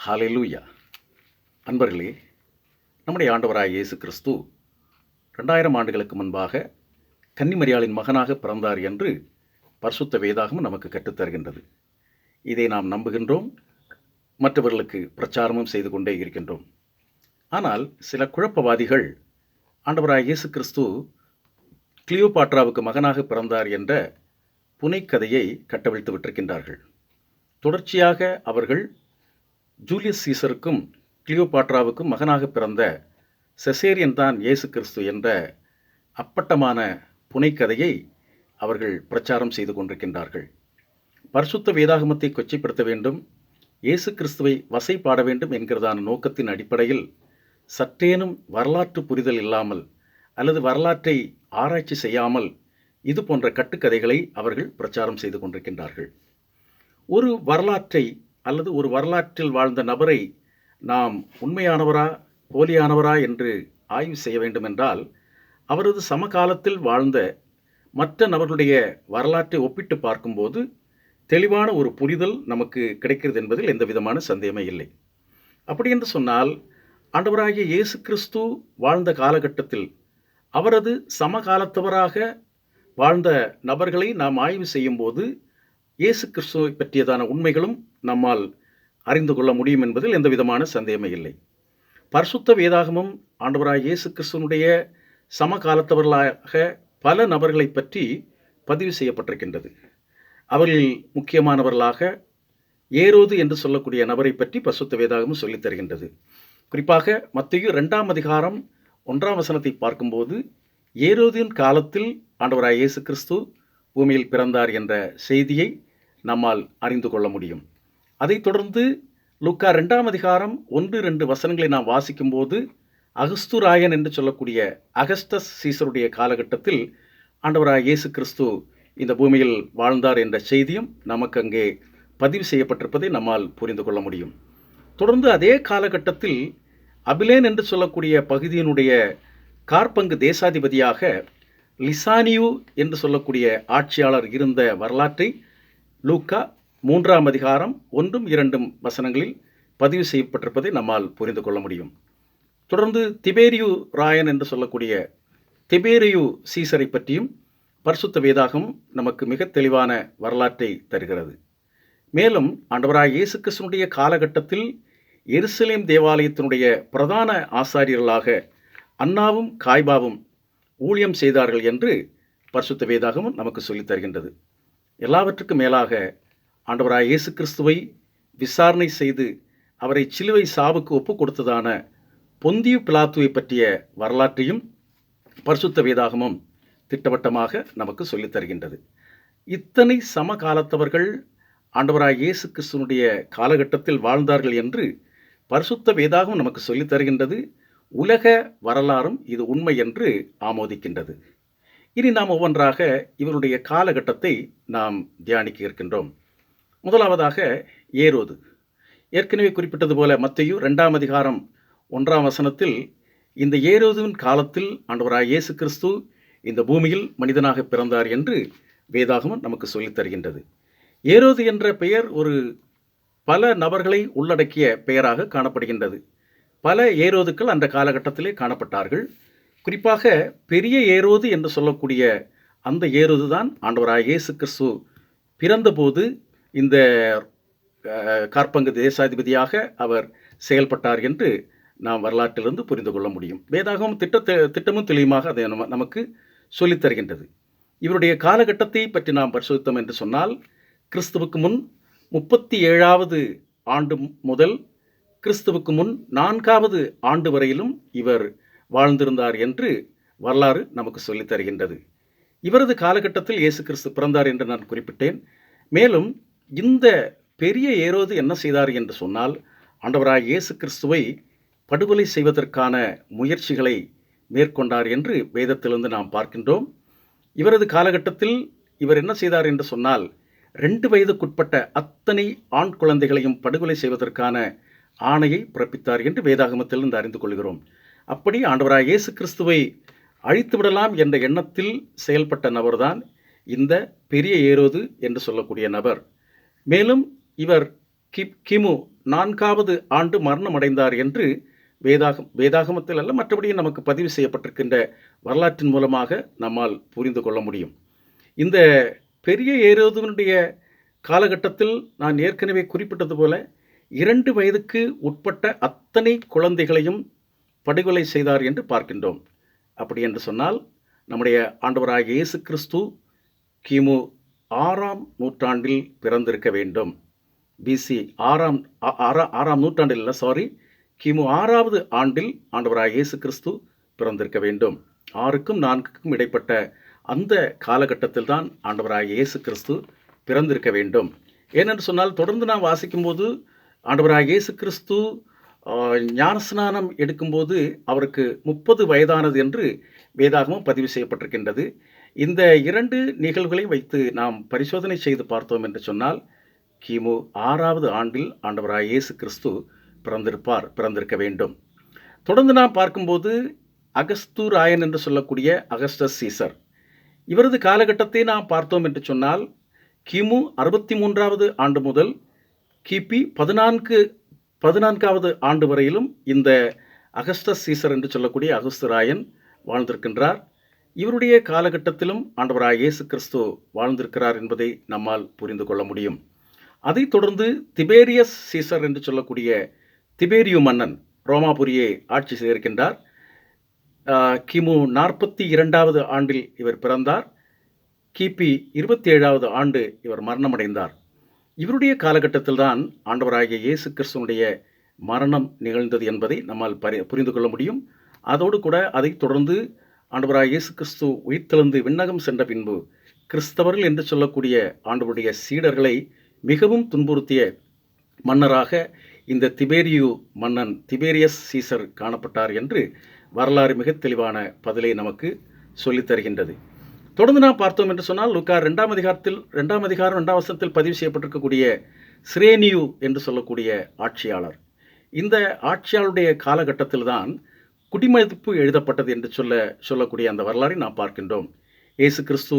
ஹalleluya. அன்பர்களே நம்முடைய ஆண்டவராக இயேசு கிறிஸ்து ரெண்டாயிரம் ஆண்டுகளுக்கு முன்பாக கன்னிமரியாளின் மகனாக பிறந்தார் என்று பரிசுத்த வேதாகமும் நமக்கு கற்றுத்தருகின்றது இதை நாம் நம்புகின்றோம் மற்றவர்களுக்கு பிரச்சாரமும் செய்து கொண்டே இருக்கின்றோம். ஆனால் சில குழப்பவாதிகள் ஆண்டவராக இயேசு கிறிஸ்து கிளியோபாட்ராவுக்கு மகனாக பிறந்தார் என்ற புனைக்கதையை கட்டவிழ்த்து விட்டிருக்கின்றார்கள். தொடர்ச்சியாக அவர்கள் ஜூலியஸ் சீசருக்கும் கிளியோபாட்ராவுக்கும் மகனாக பிறந்த செசேரியன் தான் இயேசு கிறிஸ்து என்ற அப்பட்டமான புனைக்கதையை அவர்கள் பிரச்சாரம் செய்து கொண்டிருக்கின்றார்கள். பரிசுத்த வேதாகமத்தை கொச்சைப்படுத்த வேண்டும் இயேசு கிறிஸ்துவை வசை பாட வேண்டும் என்கிறதான நோக்கத்தின் அடிப்படையில் சற்றேனும் வரலாற்று புரிதல் இல்லாமல் அல்லது வரலாற்றை ஆராய்ச்சி செய்யாமல் இது போன்ற கட்டுக்கதைகளை அவர்கள் பிரச்சாரம் செய்து கொண்டிருக்கின்றார்கள். ஒரு வரலாற்றை அல்லது ஒரு வரலாற்றில் வாழ்ந்த நபரை நாம் உண்மையானவரா போலியானவரா என்று ஆய்வு செய்ய வேண்டுமென்றால் அவரது சமகாலத்தில் வாழ்ந்த மற்ற நபர்களுடைய வரலாற்றை ஒப்பிட்டு பார்க்கும்போது தெளிவான ஒரு புரிதல் நமக்கு கிடைக்கிறது என்பதில் எந்த விதமான சந்தேகமே இல்லை. அப்படி என்று சொன்னால் ஆண்டவராகிய இயேசு கிறிஸ்து வாழ்ந்த காலகட்டத்தில் அவரது சமகாலத்தவராக வாழ்ந்த நபர்களை நாம் ஆய்வு செய்யும்போது இயேசு கிறிஸ்துவை பற்றியதான உண்மைகளும் நம்மால் அறிந்து கொள்ள முடியும் என்பதில் எந்த விதமான சந்தேகமே இல்லை. பரிசுத்த வேதாகமும் ஆண்டவராய் இயேசு கிறிஸ்துவனுடைய சமகாலத்தவர்களாக பல நபர்களை பற்றி பதிவு செய்யப்பட்டிருக்கின்றது. அவர்களில் முக்கியமானவர்களாக ஏரோது என்று சொல்லக்கூடிய நபரை பற்றி பரிசுத்த வேதாகமும் சொல்லித் தருகின்றது. குறிப்பாக மத்திய ரெண்டாம் அதிகாரம் ஒன்றாம் வசனத்தை பார்க்கும்போது ஏரோதின் காலத்தில் ஆண்டவராய் இயேசு கிறிஸ்து பூமியில் பிறந்தார் என்ற செய்தியை நம்மால் அறிந்து கொள்ள முடியும். அதைத் தொடர்ந்து லுக்கா ரெண்டாம் அதிகாரம் ஒன்று ரெண்டு வசனங்களை நாம் வாசிக்கும்போது அகஸ்துராயன் என்று சொல்லக்கூடிய அகஸ்டஸ் சீசருடைய காலகட்டத்தில் ஆண்டவராக இயேசு கிறிஸ்து இந்த பூமியில் வாழ்ந்தார் என்ற செய்தியும் நமக்கு அங்கே பதிவு செய்யப்பட்டிருப்பதை நம்மால் புரிந்து கொள்ள முடியும். தொடர்ந்து அதே காலகட்டத்தில் அபிலேன் என்று சொல்லக்கூடிய பகுதியினுடைய கார்பங்கு தேசாதிபதியாக லிசானியு என்று சொல்லக்கூடிய ஆட்சியாளர் இருந்த வரலாற்றை லூக்கா மூன்றாம் அதிகாரம் ஒன்றும் இரண்டும் வசனங்களில் பதிவு செய்யப்பட்டிருப்பதை நம்மால் புரிந்து கொள்ள முடியும். தொடர்ந்து திபேரியு ராயன் என்று சொல்லக்கூடிய திபேரியு சீசரை பற்றியும் பரிசுத்த வேதாகம் நமக்கு மிக தெளிவான வரலாற்றை தருகிறது. மேலும் ஆண்டவராய் இயேசு கிறிஸ்துனுடைய காலகட்டத்தில் எருசலேம் தேவாலயத்தினுடைய பிரதான ஆசாரியர்களாக அன்னாவும் காய்பாவும் ஊழியம் செய்தார்கள் என்று பரிசுத்த வேதாகமும் நமக்கு சொல்லித் தருகின்றது. எல்லாவற்றுக்கும் மேலாக ஆண்டவராக இயேசு கிறிஸ்துவை விசாரணை செய்து அவரை சிலுவை சாவுக்கு ஒப்புக் கொடுத்ததான பொந்திய பிலாத்துவை பற்றிய வரலாற்றையும் பரிசுத்த வேதாகமும் திட்டவட்டமாக நமக்கு சொல்லித் தருகின்றது. இத்தனை சமகாலத்தவர்கள் ஆண்டவராக இயேசு கிறிஸ்துவனுடைய காலகட்டத்தில் வாழ்ந்தார்கள் என்று பரிசுத்த வேதாகம் நமக்கு சொல்லித் தருகின்றது. உலக வரலாறும் இது உண்மை என்று ஆமோதிக்கின்றது. இனி நாம் ஒவ்வொன்றாக இவருடைய காலகட்டத்தை நாம் தியானிக்க இருக்கின்றோம். முதலாவதாக ஏரோது. ஏற்கனவே குறிப்பிட்டது போல மத்தையு ரெண்டாம் அதிகாரம் ஒன்றாம் வசனத்தில் இந்த ஏரோதுவின் காலத்தில் ஆண்டவராய் இயேசு கிறிஸ்து இந்த பூமியில் மனிதனாக பிறந்தார் என்று வேதாகமும் நமக்கு சொல்லித் தருகின்றது. ஏரோது என்ற பெயர் ஒரு பல நபர்களை உள்ளடக்கிய பெயராக காணப்படுகின்றது. பல ஏரோதுக்கள் அந்த காலகட்டத்திலே காணப்பட்டார்கள். குறிப்பாக பெரிய ஏரோது என்று சொல்லக்கூடிய அந்த ஏரோது தான் ஆண்டவராய் இயேசு கிறிஸ்து பிறந்தபோது இந்த கார்பங்கு தேசாதிபதியாக அவர் செயல்பட்டார் என்று நாம் வரலாற்றிலிருந்து புரிந்து கொள்ள முடியும். வேதாகவும் திட்டத்தை திட்டமும் தெளிவுமாக அதை நம நமக்கு சொல்லித் தருகின்றது. இவருடைய காலகட்டத்தை பற்றி நாம் பரிசோதித்தோம் என்று சொன்னால் கிறிஸ்துவுக்கு முன் முப்பத்தி ஏழாவது ஆண்டு முதல் கிறிஸ்துவுக்கு முன் நான்காவது ஆண்டு வரையிலும் இவர் வாழ்ந்திருந்தார் என்று வரலாறு நமக்கு சொல்லித் தருகின்றது. இவரது காலகட்டத்தில் இயேசு கிறிஸ்து பிறந்தார் என்று நான் குறிப்பிட்டேன். மேலும் இந்த பெரிய ஏரோது என்ன செய்தார் என்று சொன்னால் ஆண்டவராய் இயேசு கிறிஸ்துவை படுகொலை செய்வதற்கான முயற்சிகளை மேற்கொண்டார் என்று வேதத்திலிருந்து நாம் பார்க்கின்றோம். இவரது காலகட்டத்தில் இவர் என்ன செய்தார் என்று சொன்னால் ரெண்டு வயதுக்குட்பட்ட அத்தனை ஆண் குழந்தைகளையும் படுகொலை செய்வதற்கான ஆணையை பிறப்பித்தார் என்று வேதாகமத்திலிருந்து அறிந்து கொள்கிறோம். அப்படி ஆண்டவராய் இயேசு கிறிஸ்துவை அழித்து விடலாம் என்ற எண்ணத்தில் செயல்பட்ட நபர்தான் இந்த பெரிய ஏரோது என்று சொல்லக்கூடிய நபர். மேலும் இவர் கிப் கிமு நான்காவது ஆண்டு மரணம் அடைந்தார் என்று வேதாகம் வேதாகமத்தில் அல்ல மற்றபடி நமக்கு பதிவு செய்யப்பட்டிருக்கின்ற வரலாற்றின் மூலமாக நம்மால் புரிந்து கொள்ள முடியும். இந்த பெரிய ஏரோதுவனுடைய காலகட்டத்தில் நான் ஏற்கனவே குறிப்பிட்டது போல இரண்டு வயதுக்கு உட்பட்ட அத்தனை குழந்தைகளையும் படுகொலை செய்தார் என்று பார்க்கின்றோம். அப்படி என்று சொன்னால் நம்முடைய ஆண்டவராக இயேசு கிறிஸ்து கிமு ஆறாம் நூற்றாண்டில் பிறந்திருக்க வேண்டும். பிசி ஆறாம் ஆ- ஆறா- ஆறாம் நூற்றாண்டில் இல்லை சாரி கிமு ஆறாவது ஆண்டில் ஆண்டவராக இயேசு கிறிஸ்து பிறந்திருக்க வேண்டும். ஆறுக்கும் நான்குக்கும் இடைப்பட்ட அந்த காலகட்டத்தில் தான் ஆண்டவராக இயேசு கிறிஸ்து பிறந்திருக்க வேண்டும். ஏனென்று சொன்னால் தொடர்ந்து நாம் வாசிக்கும்போது ஆண்டவராக இயேசு கிறிஸ்து ஞானஸ்நானம் எடுக்கும்போது அவருக்கு முப்பது வயதானது என்று வேதாகமும் பதிவு செய்யப்பட்டிருக்கின்றது. இந்த இரண்டு நிகழ்வுகளை வைத்து நாம் பரிசோதனை செய்து பார்த்தோம் என்று சொன்னால் கிமு ஆறாவது ஆண்டில் ஆண்டவராய் இயேசு கிறிஸ்து பிறந்திருப்பார் பிறந்திருக்க வேண்டும். தொடர்ந்து நாம் பார்க்கும்போது அகஸ்து ராயன் என்று சொல்லக்கூடிய அகஸ்டஸ் சீசர். இவரது காலகட்டத்தை நாம் பார்த்தோம் என்று சொன்னால் கிமு அறுபத்தி மூன்றாவது ஆண்டு முதல் கிபி பதினான்கு பதினான்காவது ஆண்டு வரையிலும் இந்த அகஸ்டஸ் சீசர் என்று சொல்லக்கூடிய அகஸ்து ராயன் வாழ்ந்திருக்கின்றார். இவருடைய காலகட்டத்திலும் ஆண்டவராக இயேசு கிறிஸ்து வாழ்ந்திருக்கிறார் என்பதை நம்மால் புரிந்து கொள்ள முடியும். அதைத் தொடர்ந்து திபேரியஸ் சீசர் என்று சொல்லக்கூடிய திபேரியு மன்னன் ரோமாபுரியை ஆட்சி செய்திருக்கின்றார். கிமு நாற்பத்தி இரண்டாவது ஆண்டில் இவர் பிறந்தார். கிபி இருபத்தி ஏழாவது ஆண்டு இவர் மரணமடைந்தார். இவருடைய காலகட்டத்தில் தான் ஆண்டவராகிய இயேசு கிறிஸ்துவனுடைய மரணம் நிகழ்ந்தது என்பதை நம்மால் பரி புரிந்து கொள்ள முடியும். அதோடு கூட அதைத் தொடர்ந்து ஆண்டவராக இயேசு கிறிஸ்து உயிர்த்தெழுந்து விண்ணகம் சென்ற பின்பு கிறிஸ்தவர்கள் என்று சொல்லக்கூடிய ஆண்டவருடைய சீடர்களை மிகவும் துன்புறுத்திய மன்னராக இந்த திபேரியு மன்னன் திபேரியஸ் சீசர் காணப்பட்டார் என்று வரலாறு மிக தெளிவான பதிலை நமக்கு சொல்லித் தருகின்றது. தொடர்ந்து நாம் பார்த்தோம் என்று சொன்னால் லுக்கா ரெண்டாம் அதிகாரத்தில் ரெண்டாம் அதிகாரம் ரெண்டாம் வசனத்தில் பதிவு செய்யப்பட்டிருக்கக்கூடிய சிரேனியு என்று சொல்லக்கூடிய ஆட்சியாளர். இந்த ஆட்சியாளருடைய காலகட்டத்தில் தான் குடிமதிப்பு எழுதப்பட்டது என்று சொல்ல சொல்லக்கூடிய அந்த வரலாறை நாம் பார்க்கின்றோம். இயேசு கிறிஸ்து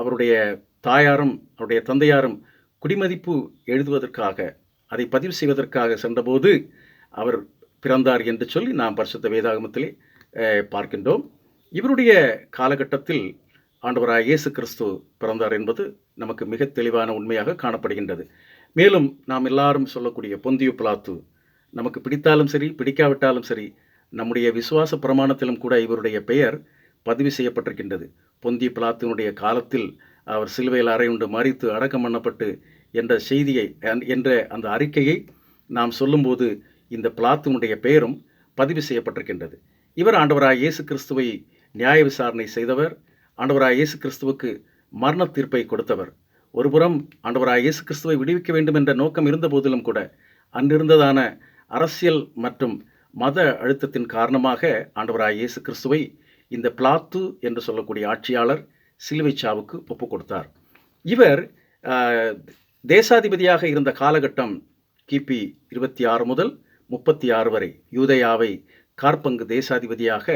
அவருடைய தாயாரும் அவருடைய தந்தையாரும் குடிமதிப்பு எழுதுவதற்காக அதை பதிவு செய்வதற்காக சென்றபோது அவர் பிறந்தார் என்று சொல்லி நாம் பரிசுத்த வேதாகமத்திலே பார்க்கின்றோம். இவருடைய காலகட்டத்தில் ஆண்டவராக இயேசு கிறிஸ்து பிறந்தார் என்பது நமக்கு மிக தெளிவான உண்மையாக காணப்படுகின்றது. மேலும் நாம் எல்லாரும் சொல்லக்கூடிய பொந்தியு பிளாத்து நமக்கு பிடித்தாலும் சரி பிடிக்காவிட்டாலும் சரி நம்முடைய விசுவாச பிரமாணத்திலும் கூட இவருடைய பெயர் பதிவு செய்யப்பட்டிருக்கின்றது. பொந்தி பிளாத்தினுடைய காலத்தில் அவர் சிலுவையில் அறையுண்டு மறித்து அடக்கம் பண்ணப்பட்டு என்ற செய்தியை என்ற அந்த அறிக்கையை நாம் சொல்லும்போது இந்த பிளாத்தினுடைய பெயரும் பதிவு செய்யப்பட்டிருக்கின்றது. இவர் ஆண்டவராய் இயேசு கிறிஸ்துவை நியாய விசாரணை செய்தவர் ஆண்டவராய் இயேசு கிறிஸ்துவுக்கு மரண தீர்ப்பை கொடுத்தவர். ஒருபுறம் ஆண்டவராய் இயேசு கிறிஸ்துவை விடுவிக்க வேண்டும் என்ற நோக்கம் இருந்த போதிலும் கூட அன்றிருந்ததான அரசியல் மற்றும் மத அழுத்தத்தின் காரணமாக ஆண்டவராய் இயேசு கிறிஸ்துவை இந்த பிளாத்து என்று சொல்லக்கூடிய ஆட்சியாளர் சிலுவை சாவுக்கு ஒப்பு கொடுத்தார் இவர் தேசாதிபதியாக இருந்த காலகட்டம் கிபி இருபத்தி ஆறு முதல் முப்பத்தி ஆறு வரை யூதயாவை கார்பங்கு தேசாதிபதியாக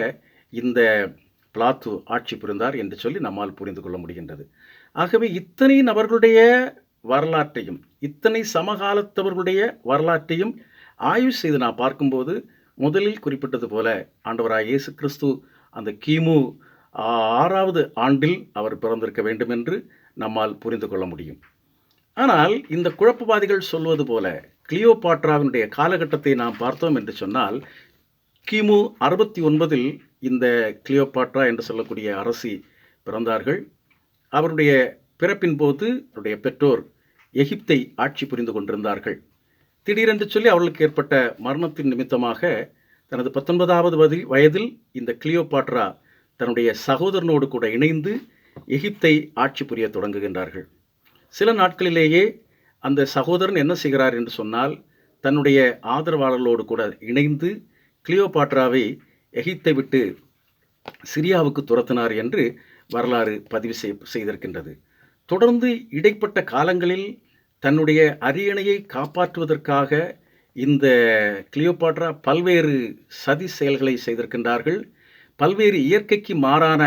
இந்த பிளாத்து ஆட்சி புரிந்தார் என்று சொல்லி நம்மால் புரிந்து கொள்ள முடிகின்றது. ஆகவே இத்தனை நபர்களுடைய வரலாற்றையும் இத்தனை சமகாலத்தவர்களுடைய வரலாற்றையும் ஆய்வு செய்து நான் பார்க்கும்போது முதலில் குறிப்பிட்டது போல ஆண்டவராக இயேசு கிறிஸ்து அந்த கிமு ஆறாவது ஆண்டில் அவர் பிறந்திருக்க வேண்டும் என்று நம்மால் புரிந்து கொள்ள முடியும். ஆனால் இந்த குழப்பவாதிகள் சொல்வது போல கிளியோபாட்ராவினுடைய காலகட்டத்தை நாம் பார்த்தோம் என்று சொன்னால் கிமு அறுபத்தி ஒன்பதில் இந்த கிளியோபாட்ரா என்று சொல்லக்கூடிய அரசி பிறந்தார்கள். அவருடைய பிறப்பின் போது அவருடைய பெற்றோர் எகிப்தை ஆட்சி புரிந்து கொண்டிருந்தார்கள். திடீரென்று சொல்லி அவளுக்கு ஏற்பட்ட மரணத்தின் நிமித்தமாக தனது பத்தொன்பதாவது வதி வயதில் இந்த கிளியோபாட்ரா தன்னுடைய சகோதரனோடு கூட இணைந்து எகிப்தை ஆட்சி புரிய தொடங்குகின்றார்கள். சில நாட்களிலேயே அந்த சகோதரன் என்ன செய்கிறார் என்று சொன்னால் தன்னுடைய ஆதரவாளர்களோடு கூட இணைந்து கிளியோபாட்ராவை எகிப்தை விட்டு சிரியாவுக்கு துரத்தினார் என்று வரலாறு பதிவு செய் செய்திருக்கின்றது. தொடர்ந்து இடைப்பட்ட காலங்களில் தன்னுடைய அரியணையை காப்பாற்றுவதற்காக இந்த கிளியோபாட்ரா பல்வேறு சதி செயல்களை செய்திருக்கின்றார்கள். பல்வேறு இயற்கைக்கு மாறான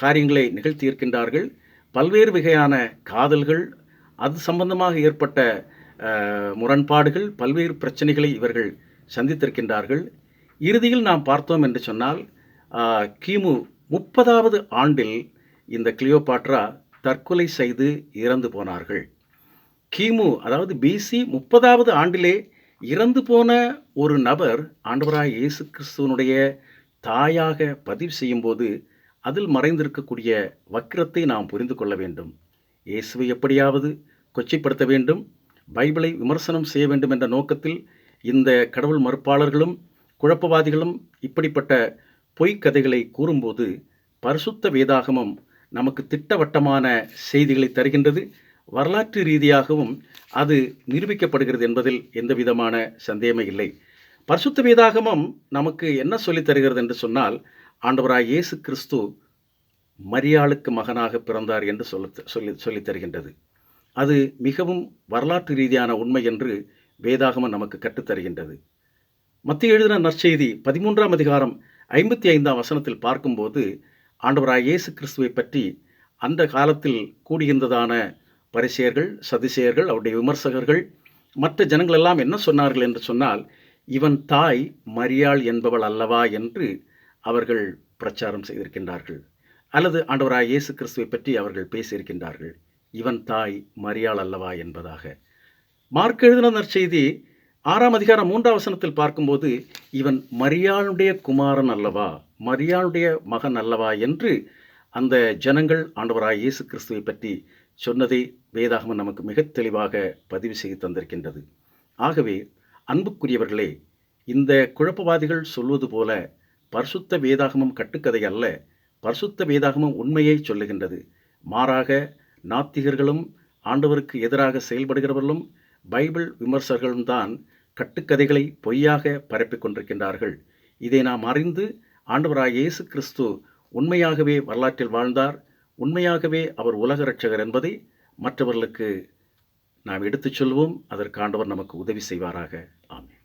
காரியங்களை நிகழ்த்தியிருக்கின்றார்கள். பல்வேறு வகையான காதல்கள் அது சம்பந்தமாக ஏற்பட்ட முரண்பாடுகள் பல்வேறு பிரச்சனைகளை இவர்கள் சந்தித்திருக்கின்றார்கள். இறுதியில் நாம் பார்த்தோம் என்று சொன்னால் கிமு முப்பதாவது ஆண்டில் இந்த கிளியோபாட்ரா தற்கொலை செய்து இறந்து போனார்கள். கிமு அதாவது பிசி முப்பதாவது ஆண்டிலே இறந்து போன ஒரு நபர் ஆண்டவராய் இயேசு கிறிஸ்துவனுடைய தாயாக பதிவு செய்யும்போது அதில் மறைந்திருக்கக்கூடிய வக்கிரத்தை நாம் புரிந்து கொள்ள வேண்டும். இயேசுவை எப்படியாவது கொச்சைப்படுத்த வேண்டும் பைபிளை விமர்சனம் செய்ய வேண்டும் என்ற நோக்கத்தில் இந்த கடவுள் மறுப்பாளர்களும் குழப்பவாதிகளும் இப்படிப்பட்ட பொய்க் கதைகளை கூறும்போது பரிசுத்த வேதாகமம் நமக்கு திட்டவட்டமான செய்திகளை தருகின்றது. வரலாற்று ரீதியாகவும் அது நிரூபிக்கப்படுகிறது என்பதில் எந்தவிதமான சந்தேகமே இல்லை. பரிசுத்த வேதாகமம் நமக்கு என்ன சொல்லித் தருகிறது என்று சொன்னால் ஆண்டவராய் இயேசு கிறிஸ்து மரியாளுக்கு மகனாக பிறந்தார் என்று சொல்ல சொல்லி சொல்லித் தருகின்றது. அது மிகவும் வரலாற்று ரீதியான உண்மை என்று வேதாகமம் நமக்கு கற்றுத்தருகின்றது மத்திய எழுதின நற்செய்தி பதிமூன்றாம் அதிகாரம் ஐம்பத்தி ஐந்தாம் வசனத்தில் பார்க்கும்போது ஆண்டவராய் இயேசு கிறிஸ்துவை பற்றி அந்த காலத்தில் கூடியிருந்ததான பரிசெயர்கள் சதிசெயர்கள் அவருடைய விமர்சகர்கள் மற்ற ஜனங்கள் எல்லாம் என்ன சொன்னார்கள் என்று சொன்னால் இவன் தாய் மரியாள் என்பவள் அல்லவா? என்று அவர்கள் பிரச்சாரம் செய்திருக்கின்றார்கள். அல்லது ஆண்டவராய் இயேசு கிறிஸ்துவை பற்றி அவர்கள் பேசியிருக்கின்றார்கள். இவன் தாய் மரியாள் அல்லவா? என்பதாக. மார்க் எழுதின நற்செய்தி ஆறாம் அதிகாரம் மூன்றாம் வசனத்தில் பார்க்கும்போது இவன் மரியாளுடைய குமாரன் அல்லவா? மரியாளுடைய மகன் அல்லவா? என்று அந்த ஜனங்கள் ஆண்டவராய் இயேசு கிறிஸ்துவை பற்றி சொன்னதை வேதாகமம் நமக்கு மிக தெளிவாக பதிவு செய்து தந்திருக்கின்றது. ஆகவே அன்புக்குரியவர்களே இந்த குழப்பவாதிகள் சொல்வது போல பரிசுத்த வேதாகமம் கட்டுக்கதை அல்ல பரிசுத்த வேதாகமம் உண்மையை சொல்லுகின்றது. மாறாக நாத்திகர்களும் ஆண்டவருக்கு எதிராக செயல்படுகிறவர்களும் பைபிள் விமர்சகர்களும் தான் கட்டுக்கதைகளை பொய்யாக பரப்பிக் கொண்டிருக்கின்றார்கள். இதை நாம் அறிந்து ஆண்டவராக இயேசு கிறிஸ்து உண்மையாகவே வரலாற்றில் வாழ்ந்தார் உண்மையாகவே அவர் உலக ரட்சகர் என்பதை மற்றவர்களுக்கு நாம் எடுத்துச் சொல்வோம். அதற்காண்டவர் நமக்கு உதவி செய்வாராக. ஆமே